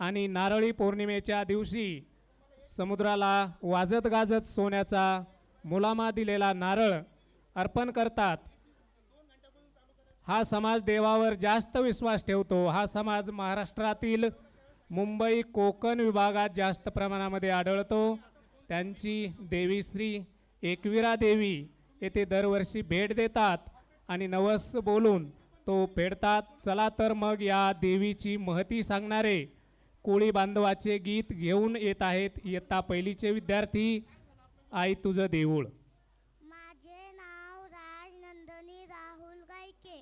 आणि नारळी पौर्णिमेच्या दिवशी समुद्राला वाजत गाजत सोन्याचा मुलामा दिलेला नारळ अर्पण करतात. हा समाज देवावर जास्त विश्वास ठेवतो. हा समाज महाराष्ट्रातील मुंबई कोकण विभागात जास्त प्रमाणामध्ये आढळतो. त्यांची देवी श्री एकविरा देवी येथे दरवर्षी भेट देतात आणि नवस बोलून तो फेडतात चला तर मग या देवीची महती सांगणारे कोळी बांधवाचे गीत घेऊन येत आहेत. इयत्ता पहिलीचे विद्यार्थी आई तुझं देऊळ. माझे नाव राजनंदनी राहुल गायके.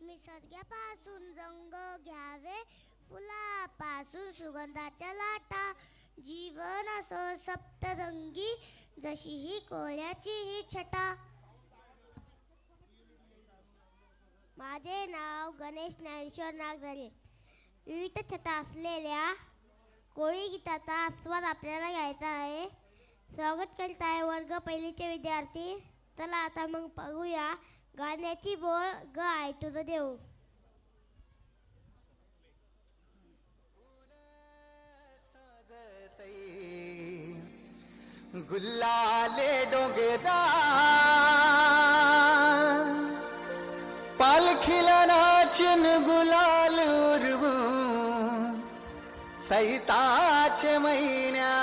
निसर्गापासून रंग घ्यावे फुलापासून सुगंधाच्या लाटा. जीवन असो सप्तरंगी जशी ही कोळ्याची ही छटा. माझे नाव गणेश ज्ञानेश्वर नागदरे. विविध छटा असलेल्या कोळी गीताचा आस्वाद आपल्याला घ्यायचा आहे. स्वागत करीत आहे वर्ग पहिलीचे विद्यार्थी. चला आता मग बघूया गाण्याची बोल ग आहे तुझं देऊ गुल्लाले डोंगेदार सैताचे महिन्या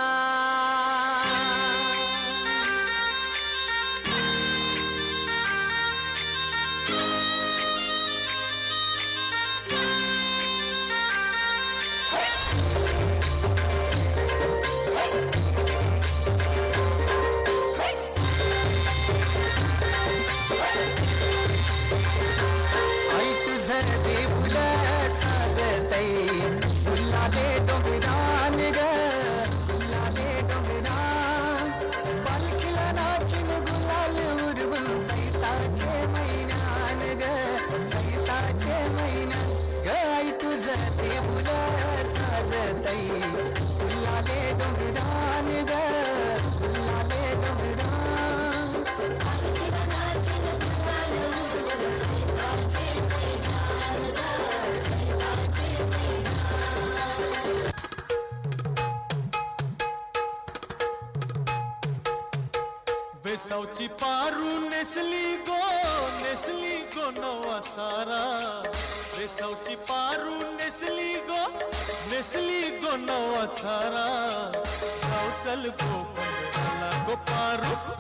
डोंगरान बेसावची पारू नेसली गो नेसली गो नवा सारा बेसावची पारू नेसली गो नेसली नवा सारा. जाऊ चल गो पंधराला गो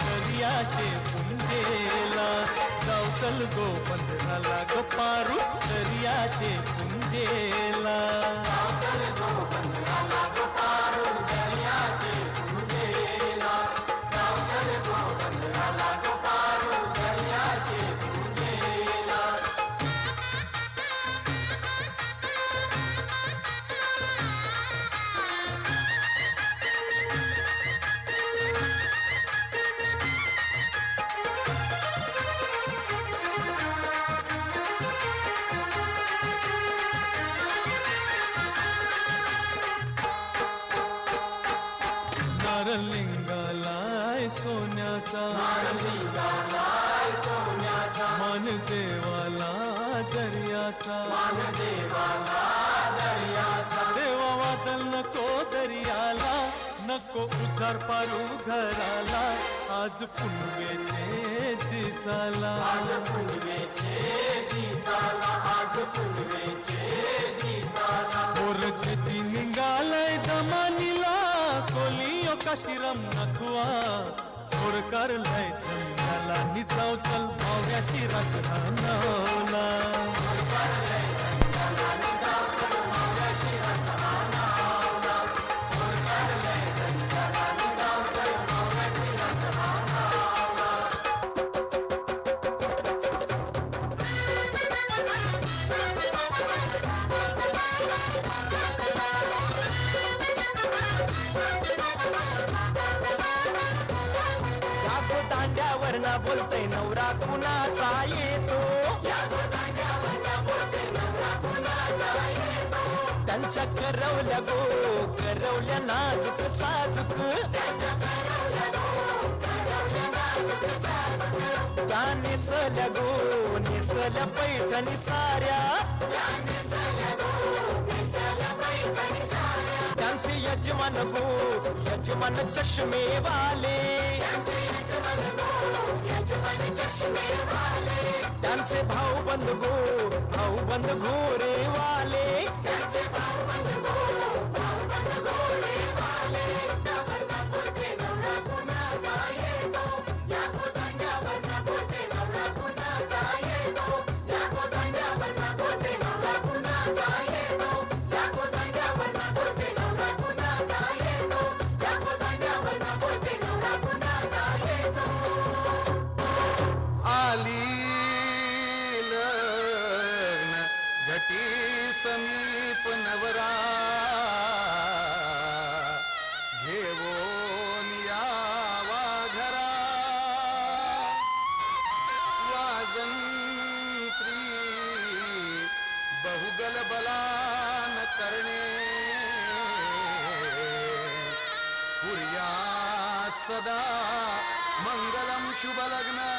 दर्याचे पुंजेला. जाऊ चल गो पंधराला गो मन देवाला दर्याचा. देवा वादल नको दर्याला नको उजार पारू घराला. आज पुनवेचे दिसाला. आज पुनवेचे दिसाला आज पुनवेचे दिसाला मोरचे ती निघालाय दमानीला कोलियो काशिरम नखवा थोड लय धंद्याला. निचाव चल पाव्याची रस नवला बोलतोय नवरा कुणाचा येतो? त्यांच्या करवल्या गो करवल्या नाजूक साजूक. त्या निसल्या गो निसल्या पैठणी साऱ्या. यजमान गो यजमान चष्मे वाले त्यांचे भाऊ बंद गो भाऊ बंद गोरे वाले. घटी समीप नवरा. घेऊन यावा घरा. वाजंत्री बहुगल बलान करणे. कुर्यात सदा मंगलम शुभ लग्न